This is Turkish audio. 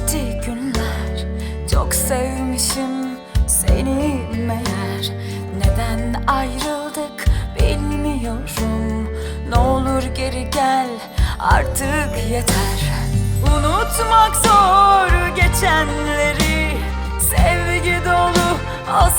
geçti günler. Çok sevmişim seni meğer. Neden ayrıldık bilmiyorum. Ne olur geri gel artık yeter. Unutmak zor geçenleri. Sevgi dolu o